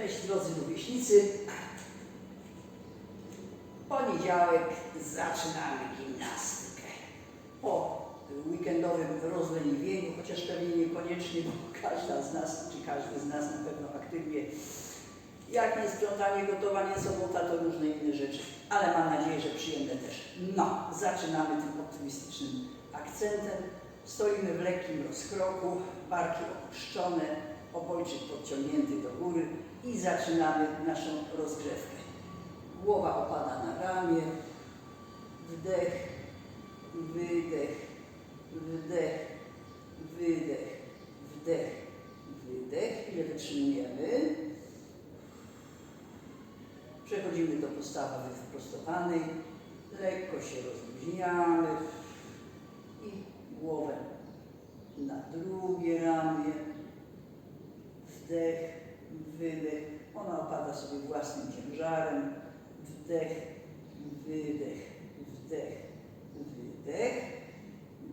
Cześć drodzy rówieśnicy. Poniedziałek zaczynamy gimnastykę. Po weekendowym rozleniwieniu, chociaż pewnie niekoniecznie, bo każda z nas, czy każdy z nas na pewno aktywnie, jak nie sprzątanie, gotowanie, sobota, to różne inne rzeczy, ale mam nadzieję, że przyjemne też. No, zaczynamy tym optymistycznym akcentem. Stoimy w lekkim rozkroku, barki opuszczone, obojczyk podciągnięty do góry i zaczynamy naszą rozgrzewkę. Głowa opada na ramię, wdech, wydech, wdech, wydech, wdech, wydech. Chwilę wytrzymujemy. Przechodzimy do postawy wyprostowanej. Lekko się rozluźniamy i głowę na drugie ramię. Wdech, wydech. Ona opada sobie własnym ciężarem. Wdech, wydech, wdech, wydech.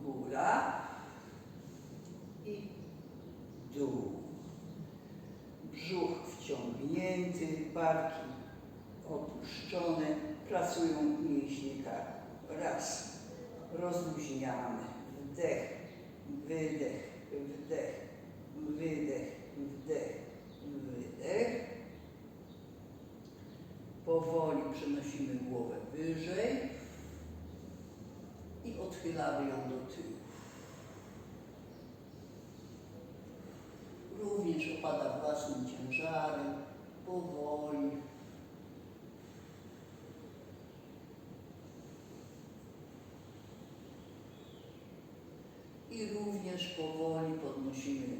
Góra i dół. Brzuch wciągnięty, barki opuszczone, pracują mięśnie karku. Raz, rozluźniamy, wdech, wydech, wdech, wydech, wdech, wydech. Powoli przenosimy głowę wyżej i odchylamy ją do tyłu. Również opada własnym ciężarem, powoli. I również powoli podnosimy ją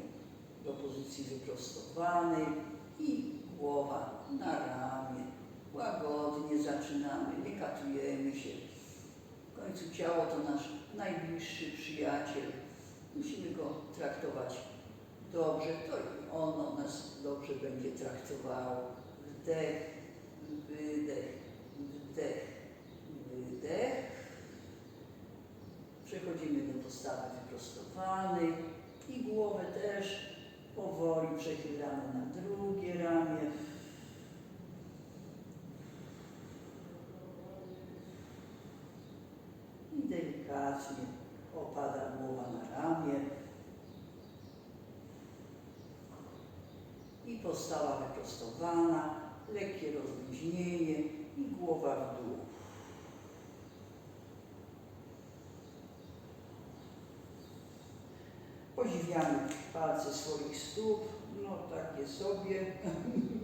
do pozycji wyprostowanej i głowa na ramię. Łagodnie zaczynamy, nie katujemy się. W końcu ciało to nasz najbliższy przyjaciel. Musimy go traktować dobrze, to i ono nas dobrze będzie traktowało. Wdech, wydech, wdech, wydech. Przechodzimy do postawy wyprostowanej i głowę też powoli przechylamy na drugie ramię. I delikatnie opada głowa na ramię. I postawa wyprostowana, lekkie rozluźnienie i głowa w dół. Podziwiamy palce swoich stóp, no takie sobie,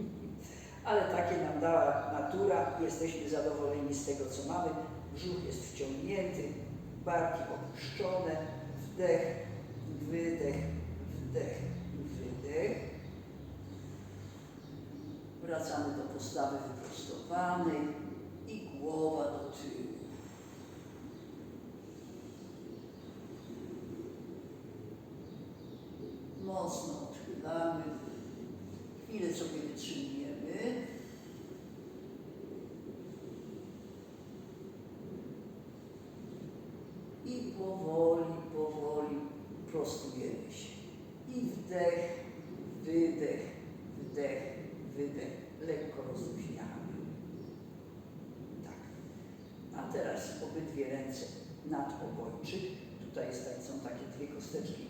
ale takie nam dała natura, jesteśmy zadowoleni z tego, co mamy. Brzuch jest wciągnięty, barki opuszczone, wdech, wydech, wdech, wydech. Wracamy do postawy wyprostowanej i głowa do tyłu. Mocno odchylamy. Chwilę sobie wytrzymujemy. I powoli, powoli prostujemy się. I wdech, wydech, wdech, wydech. Lekko rozluźniamy. Tak. A teraz obydwie ręce nad obojczyk. Tutaj tak- są takie dwie kosteczki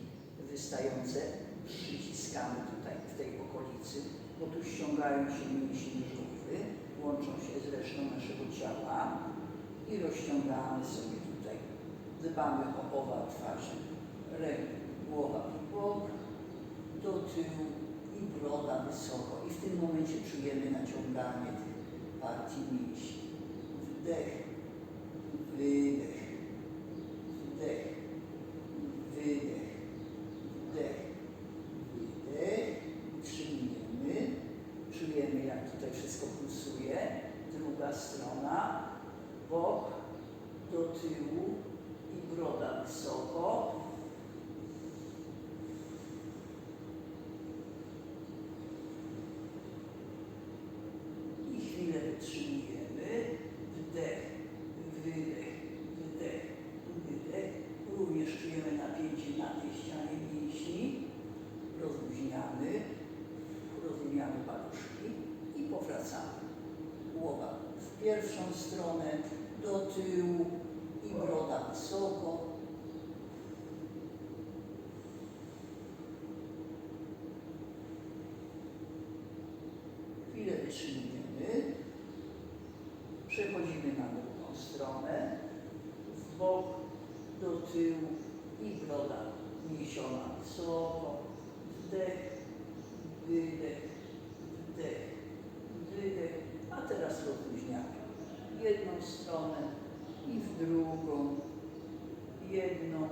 wystające. Przyciskamy tutaj w tej okolicy, bo tu ściągają się mięśnie żółwy, łączą się z resztą naszego ciała i rozciągamy sobie tutaj. Dbamy o owal twarzy, głowa w bok, do tyłu i broda wysoko. I w tym momencie czujemy naciąganie tych partii mięśni. Wdech, wydech, wdech, wydech, wdech, wydech. Utrzymujemy. Czujemy, jak tutaj wszystko pulsuje. Druga strona, bok, do tyłu i broda wysoko. I chwilę wytrzymujemy. Wdech, wydech, wdech, wydech. Również czujemy napięcie na tej ścianie mięśni. Rozluźniamy. Rozluźniamy paluszki. wracamy. Głowa w pierwszą stronę, do tyłu i broda wysoko. Chwilę wytrzymujemy. Przechodzimy na drugą stronę. W bok, do tyłu i broda niesiona wysoko. Wdech, wydech, wdech, wydech. A teraz rozluźniamy w jedną stronę i w drugą. Jedną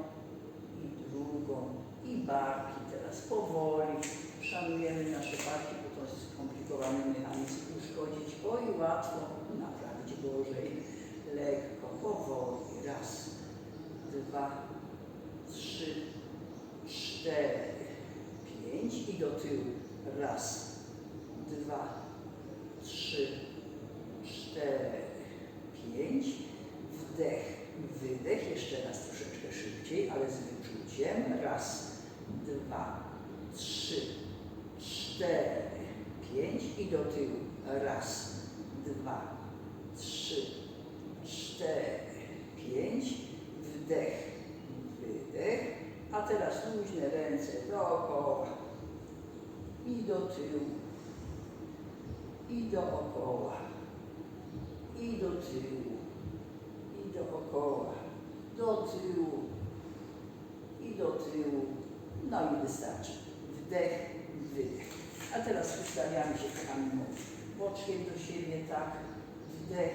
i drugą. I barki teraz powoli. Szanujemy nasze barki, bo to jest skomplikowany mechanizm. Uszkodzić go i łatwo naprawić gorzej. Lekko, powoli. Raz, dwa, trzy, cztery, pięć i do tyłu. Raz, dwa, trzy, cztery, pięć. Wdech, wydech. Jeszcze raz troszeczkę szybciej, ale z wyczuciem. Raz, dwa, trzy, cztery, pięć i do tyłu. Raz, dwa, trzy, cztery, pięć. Wdech, wydech. A teraz luźne ręce dookoła i do tyłu i dookoła, i do tyłu, i dookoła, do tyłu, i do tyłu. No i wystarczy. Wdech, wydech. A teraz ustawiamy się kochani moi. Boczkiem do siebie, tak. Wdech,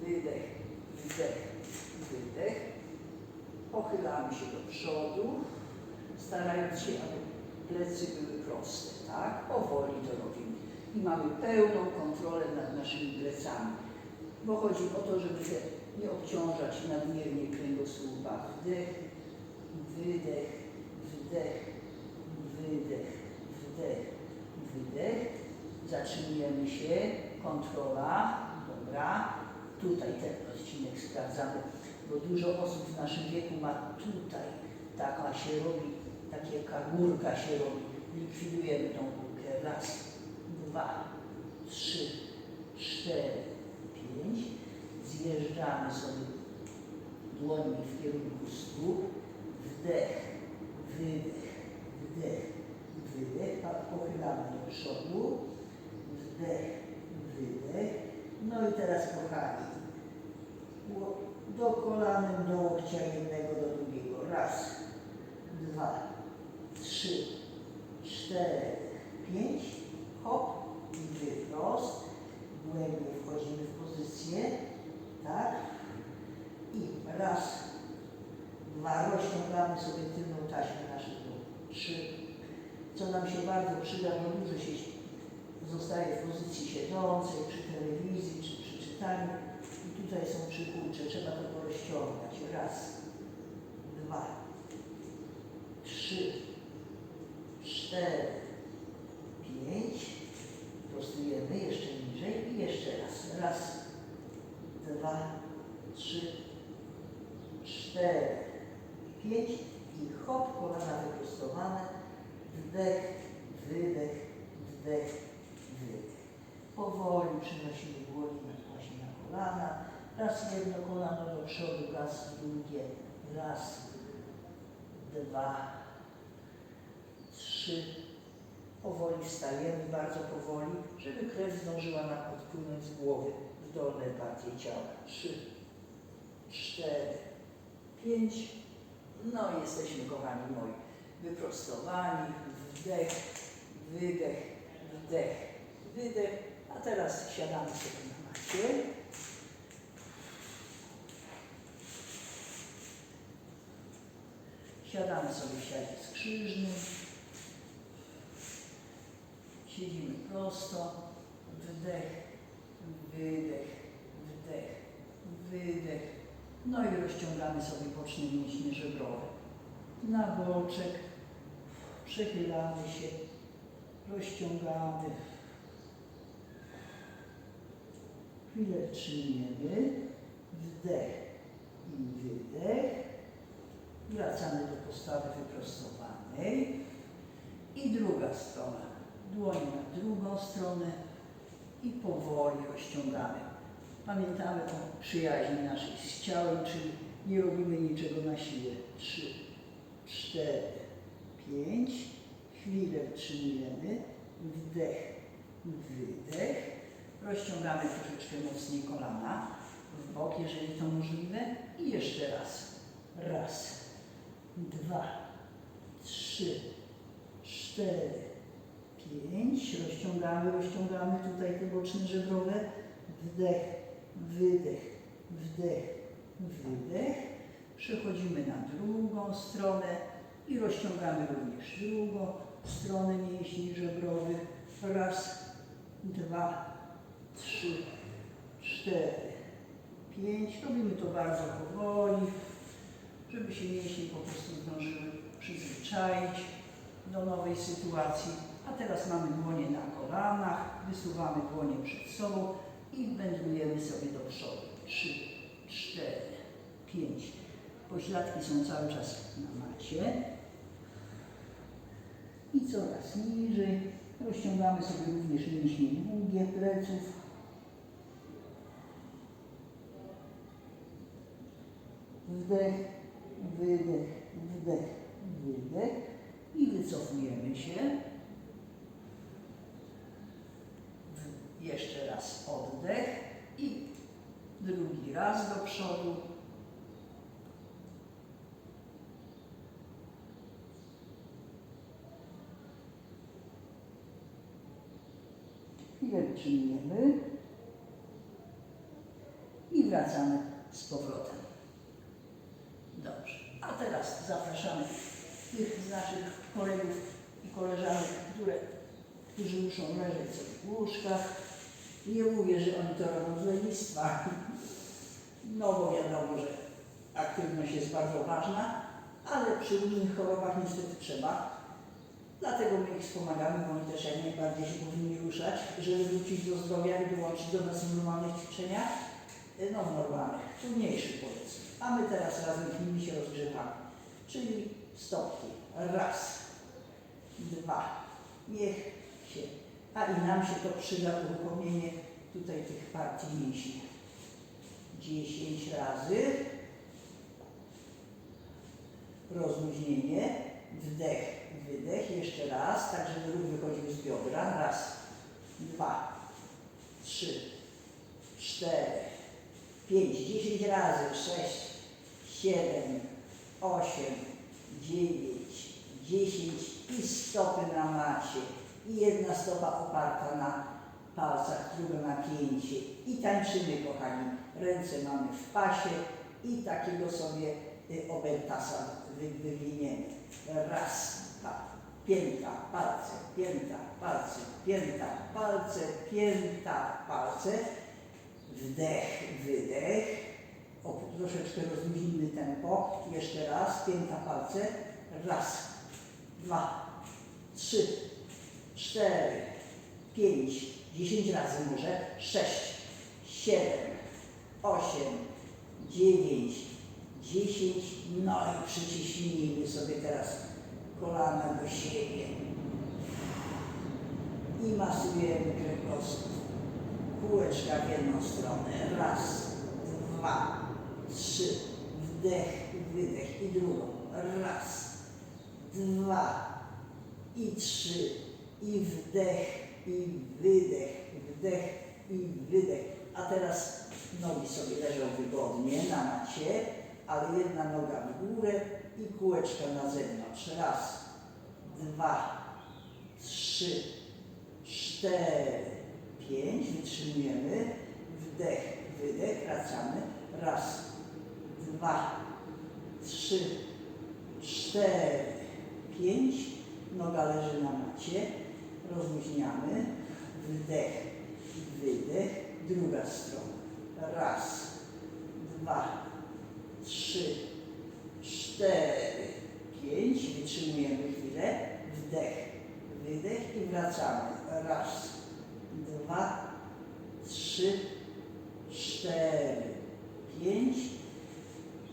wydech, wdech, wydech. Pochylamy się do przodu, starając się, aby plecy były proste, tak? Powoli to robimy i mamy pełną kontrolę nad naszymi plecami. Bo chodzi o to, żeby się nie obciążać nadmiernie kręgosłupa. Wdech, wydech, wdech, wydech, wdech, wydech. Zatrzymujemy się, kontrola, dobra. Tutaj ten odcinek sprawdzamy, bo dużo osób w naszym wieku ma tutaj, taka się robi, takie kagurka się robi. Likwidujemy tą górkę. Raz, dwa, trzy, cztery, pięć. Zjeżdżamy sobie dłońmi w kierunku stóp. Wdech, wydech, wdech, wydech. Pochylamy do przodu. Wdech, wydech. No i teraz kochani, do kolanem do łokcia jednego do drugiego. Raz, dwa, trzy, cztery, pięć. Hop i wyprost. Głębiej wchodzimy w pozycję. Tak. I raz, dwa. Rozciągamy sobie tylną taśmę naszych nóg. Trzy. Co nam się bardzo przyda, bo dużo się zostaje w pozycji siedzącej, przy telewizji, czy przy czytaniu. I tutaj są przykurcze. Trzeba to porozciągać. Raz, dwa, trzy, cztery, pięć. Prostujemy jeszcze niżej i jeszcze raz. Raz, dwa, trzy, cztery, pięć i hop, kolana wyprostowane. Wdech, wydech, wdech, wydech. Powoli przenosimy dłonie właśnie na kolana. Raz jedno kolano do przodu, raz drugie. Raz, dwa, trzy. Powoli wstajemy, bardzo powoli, żeby krew zdążyła nam odpłynąć z głowy w dolne partie ciała. Trzy, cztery, pięć. No i jesteśmy, kochani moi, wyprostowani. Wdech, wydech, wdech, wydech. A teraz siadamy sobie na macie. Siadamy sobie w siadzie skrzyżnym. Siedzimy prosto. Wdech, wydech, wdech, wydech. No i rozciągamy sobie boczne mięśnie żebrowe. Na boczek. Przechylamy się. Rozciągamy. Chwilę trzymujemy. Wdech i wydech. Wracamy do postawy wyprostowanej. I druga strona. Dłoń na drugą stronę. i powoli rozciągamy. Pamiętamy o przyjaźni naszej z ciałem, czyli nie robimy niczego na siłę. Trzy, cztery, pięć. Chwilę wstrzymujemy. Wdech, wydech. Rozciągamy troszeczkę mocniej kolana w bok, jeżeli to możliwe. I jeszcze raz. Raz, dwa, trzy, cztery, pięć. Rozciągamy, rozciągamy tutaj te boczne żebrowe. Wdech, wydech, wdech, wydech. Przechodzimy na drugą stronę i rozciągamy również drugą stronę mięśni żebrowych. Raz, dwa, trzy, cztery, pięć. Robimy to bardzo powoli, żeby się mięśnie po prostu zdążyły przyzwyczaić do nowej sytuacji. A teraz mamy dłonie na kolanach, wysuwamy dłonie przed sobą i wędrujemy sobie do przodu. Trzy, cztery, pięć. Pośladki są cały czas na macie. I coraz niżej. Rozciągamy sobie również mięśnie długie pleców. Wdech, wydech, wdech, wydech i wycofujemy się. Jeszcze raz oddech i drugi raz do przodu. Wytrzymujemy i wracamy z powrotem. Dobrze. A teraz zapraszamy tych z naszych kolegów i koleżanek, które, którzy muszą leżeć w łóżkach. Nie mówię, że oni to robią z lenistwa, no bo wiadomo, że aktywność jest bardzo ważna, ale przy różnych chorobach niestety trzeba. Dlatego my ich wspomagamy, bo oni też jak najbardziej się powinni ruszać, żeby wrócić do zdrowia i dołączyć do nas w normalnych ćwiczeniach, no w normalnych, trudniejszych powiedzmy. A my teraz razem z nimi się rozgrzewamy. Czyli stopki. Raz, dwa. Niech się. A i nam się to przyda uruchomienie tutaj tych partii mięśni. Dziesięć razy. Rozluźnienie. Wdech, wydech. Jeszcze raz, tak żeby ruch wychodził z biodra. Raz, dwa, trzy, cztery, pięć, dziesięć razy, sześć, siedem, osiem, dziewięć, dziesięć i stopy na macie. I jedna stopa oparta na palcach, druga na pięcie. I tańczymy, kochani. Ręce mamy w pasie i takiego sobie y, obeltasa wy, wywiniemy. Raz, dwa, pięta, palce, pięta, palce, pięta, palce, pięta, palce. Wdech, wydech. O, troszeczkę rozluźnimy tempo. Jeszcze raz, pięta palce. Raz, dwa, trzy, cztery, pięć, dziesięć razy może. Sześć, siedem, osiem, dziewięć, dziesięć. No i przyciśnijmy sobie teraz kolana do siebie. I masujemy kręgosłup kółeczka w jedną stronę. Raz, dwa, trzy. Wdech, wydech i drugą. Raz, dwa i trzy. I wdech, i wydech, wdech i wydech. A teraz nogi sobie leżą wygodnie na macie, ale jedna noga w górę i kółeczka na zewnątrz. Raz, dwa, trzy, cztery, pięć, wytrzymujemy, wdech, wydech, wracamy, raz, dwa, trzy, cztery, pięć, noga leży na macie, rozluźniamy, wdech, wydech, druga strona, raz, dwa, trzy, cztery, pięć, wytrzymujemy chwilę, wdech, wydech i wracamy, raz, dwa, trzy, cztery, pięć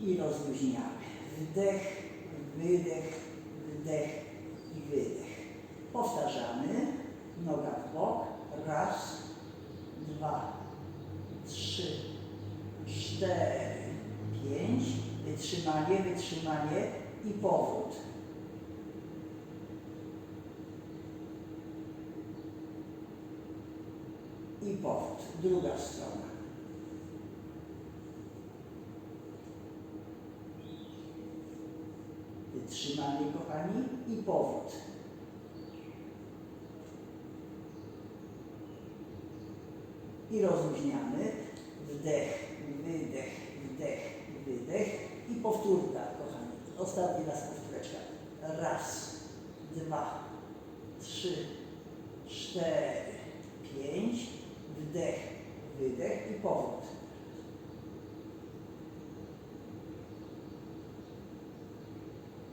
i rozluźniamy. Wdech, wydech, wdech i wydech. Powtarzamy. Noga w bok. Raz, dwa, trzy, cztery. Wytrzymanie, wytrzymanie i powrót. I powrót. Druga strona. Wytrzymanie, kochani, i powrót. I rozluźniamy. Wdech, wydech, powtórka, kochani. Ostatni raz powtóreczka. Raz, dwa, trzy, cztery, pięć. Wdech, wydech i powrót.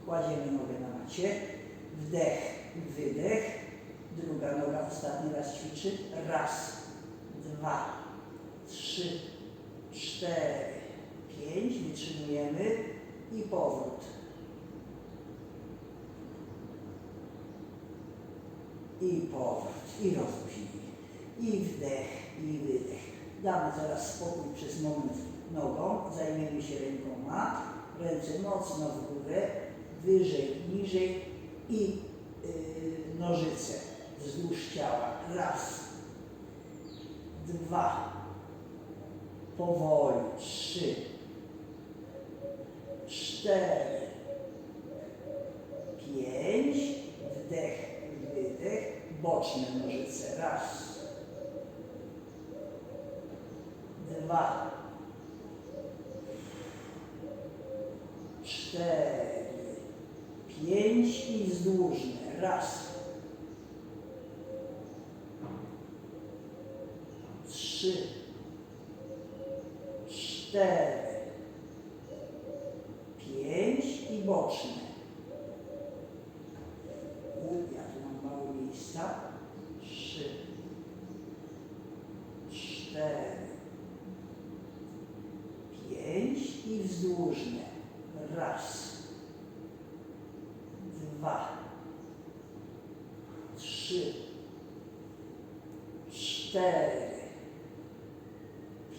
Kładziemy nogę na macie. Wdech, wydech. Druga noga ostatni raz ćwiczy. Raz, dwa, trzy, cztery, pięć. Wytrzymujemy i powrót. I powrót. I rozluźnienie. I wdech, i wydech. Damy zaraz spokój przez moment nogą. Zajmiemy się rękoma. Ręce mocno w górę, wyżej, niżej i yy, nożyce wzdłuż ciała. Raz, dwa, powoli, trzy, cztery, pięć, wdech, wydech, boczne nożyce. Raz, dwa, cztery, pięć i wzdłużne. Raz, trzy, cztery, pięć i boczne. U, ja tu mam mało miejsca. Trzy, cztery, pięć i wzdłużne. Raz, dwa, trzy, cztery,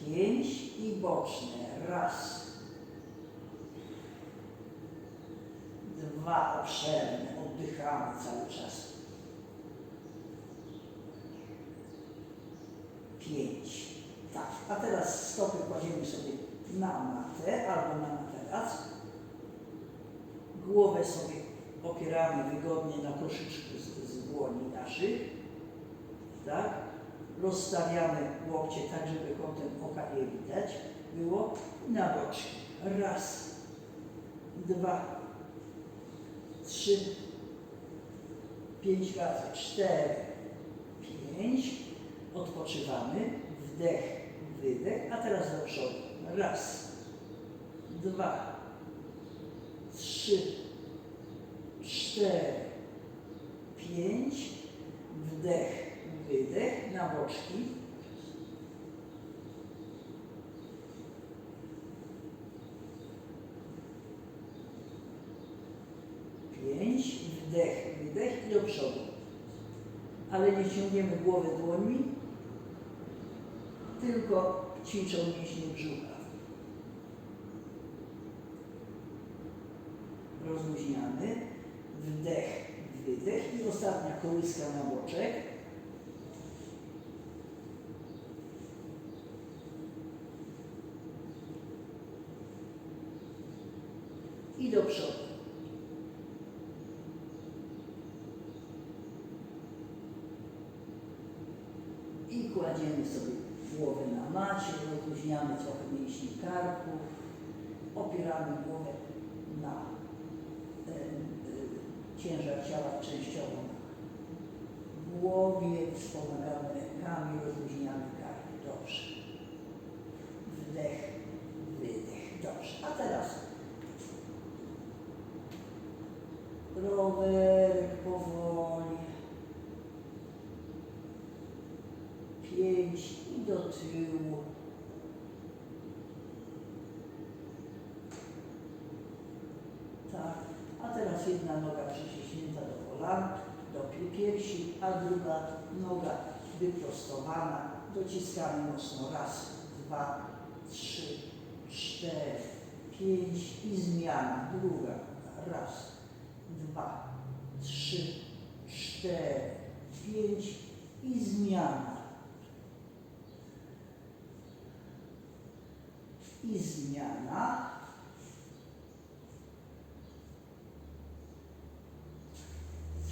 pięć i boczne. Raz, dwa obszerne. Oddychamy cały czas. Pięć. Tak, a teraz stopy kładziemy sobie na matę albo na materac. Głowę sobie opieramy wygodnie na koszyczku z, z dłoni naszych. Tak? Rozstawiamy łokcie tak, żeby kątem oka je widać było. I na boczki. Raz, dwa, trzy, pięć razy, cztery, pięć. Odpoczywamy. Wdech, wydech. A teraz do przodu. Raz, dwa, trzy, cztery, pięć. Wdech, wydech na boczki. Pięć, wdech, wydech i do przodu. Ale nie ciągniemy głowy dłońmi, tylko ćwiczą mięśnie brzucha. Rozluźniamy. Wdech, wydech i ostatnia kołyska na boczek. I do przodu. I kładziemy sobie głowę na macie, rozluźniamy trochę mięśni karku, opieramy głowę na ciężar ciała częściowo na głowie, wspomagamy rękami, rozluźniamy kark. Dobrze. Wdech, wydech. Dobrze. A teraz rowerek powoli. Pięć i do tyłu. Tak. A teraz jedna noga przyciśnięta do kolan, do piersi, a druga noga wyprostowana Dociskamy mocno. Raz, dwa, trzy, cztery, pięć i zmiana. Druga. Raz, dwa, trzy, cztery, pięć i zmiana. I zmiana.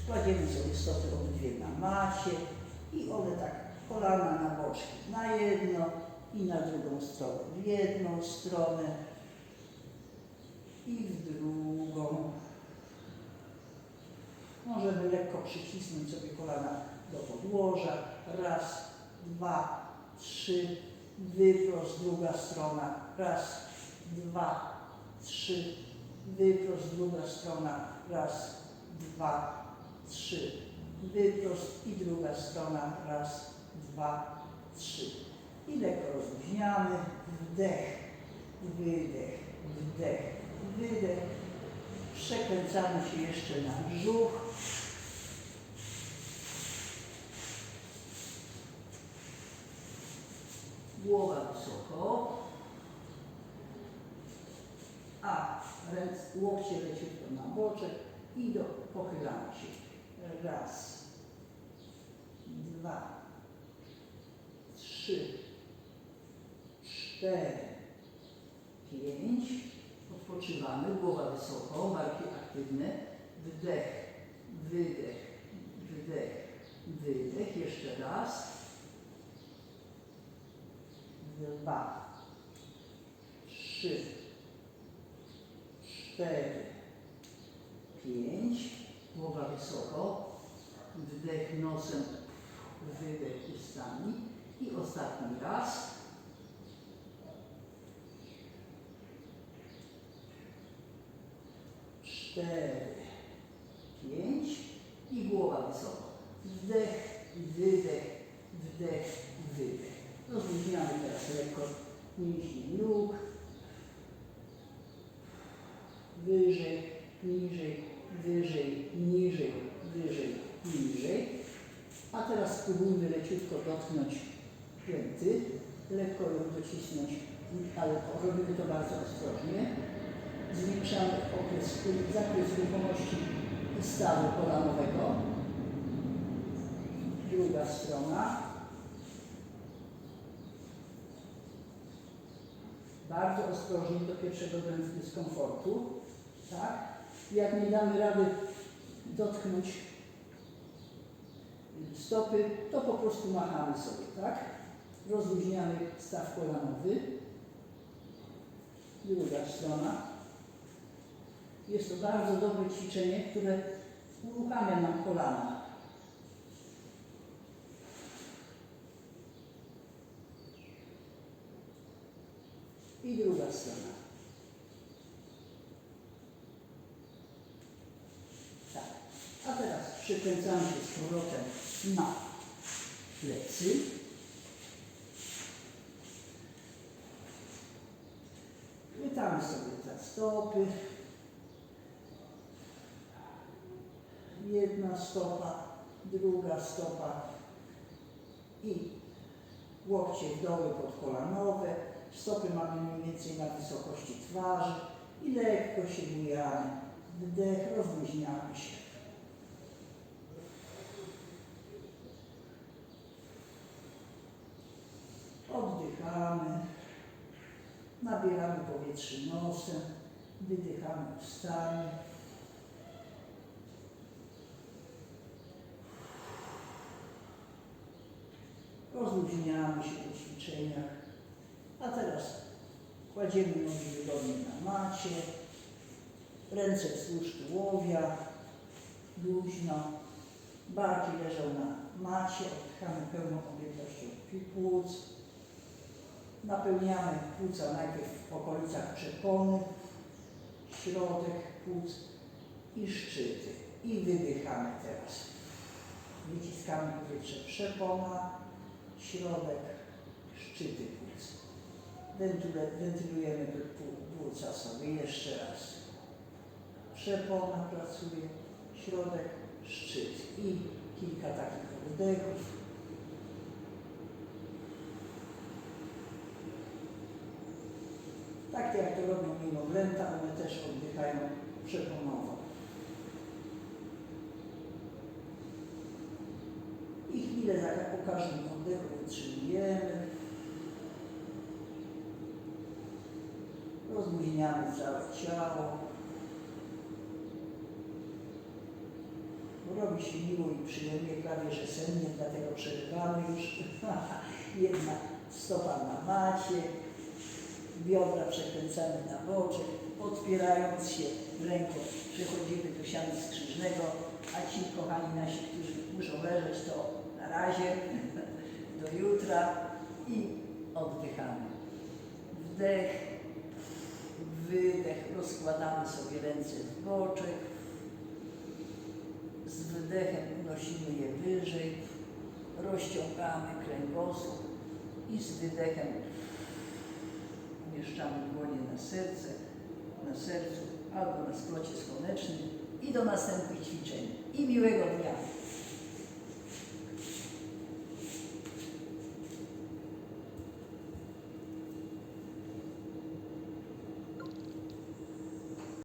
Kładziemy sobie stopy obydwie na macie i one tak kolana na boczki na jedno i na drugą stronę. W jedną stronę i w drugą. Możemy lekko przycisnąć sobie kolana do podłoża. Raz, dwa, trzy, wyprost, druga strona. Raz, dwa, trzy, wyprost, druga strona. Raz, dwa, trzy, wyprost i druga strona. Raz, dwa, trzy. I lekko rozluźniamy. Wdech, wydech, wdech, wydech. Przekręcamy się jeszcze na brzuch. Głowa wysoko. A ręce, łokcie leciutko na boczek i do, pochylamy się. Raz, dwa, trzy, cztery, pięć. Odpoczywamy, głowa wysoko, barki aktywne. Wdech, wydech, wdech, wydech. Jeszcze raz. Dwa, trzy, cztery, pięć. Głowa wysoko. Wdech nosem, wydech ustami. I ostatni raz. cztery, pięć i głowa wysoko. Wdech, wydech, wdech, wydech. Rozluźniamy teraz lekko mięśnie nóg. Wyżej, niżej, wyżej, niżej, wyżej, niżej. A teraz spróbujmy leciutko dotknąć pięty. Lekko ją docisnąć, ale robimy to bardzo ostrożnie zwiększamy okres, zakres ruchomości stawu kolanowego. Druga strona. Bardzo ostrożnie do pierwszego dyskomfortu. Tak? Jak nie damy rady dotknąć stopy, to po prostu machamy sobie, tak? Rozluźniamy staw kolanowy. Druga strona. Jest to bardzo dobre ćwiczenie, które uruchamia nam kolana. I druga strona. Tak. A teraz przykręcamy się z powrotem na plecy. Chwytamy sobie za stopy. jedna stopa, druga stopa i łokcie w doły podkolanowe, stopy mamy mniej więcej na wysokości twarzy i lekko się bujamy. Wdech, rozluźniamy się. Oddychamy, nabieramy powietrze nosem, wydychamy ustami. Rozluźniamy się po ćwiczeniach. A teraz kładziemy nogi wygodnie na macie. Ręce wzdłuż tułowia. Luźno. Barki leżą na macie. Oddychamy pełną objętością płuc. Napełniamy płuca najpierw w okolicach przepony, środek płuc i szczyty. I wydychamy teraz. Wyciskamy powietrze przepona, środek, szczyty płuc. Wentylujemy płuca sobie jeszcze raz. Przepona pracuje, środek, szczyt i kilka takich oddechów. Tak jak to robią niemowlęta, one też oddychają przeponowo. I chwilę po każdym oddechu wytrzymujemy. Rozluźniamy całe ciało. Robi się miło i przyjemnie, prawie że sennie, dlatego przerywamy już. Jedna stopa na macie, biodra przekręcamy na boczek, podpierając się ręką przechodzimy do siana skrzyżnego, a ci kochani nasi, którzy muszą leżeć, to na razie, do jutra i oddychamy. Wdech, wydech, rozkładamy sobie ręce w boczek, z wydechem unosimy je wyżej, rozciągamy kręgosłup i z wydechem umieszczamy dłonie na serce, na sercu albo na splocie słonecznym i do następnych ćwiczeń. I miłego dnia.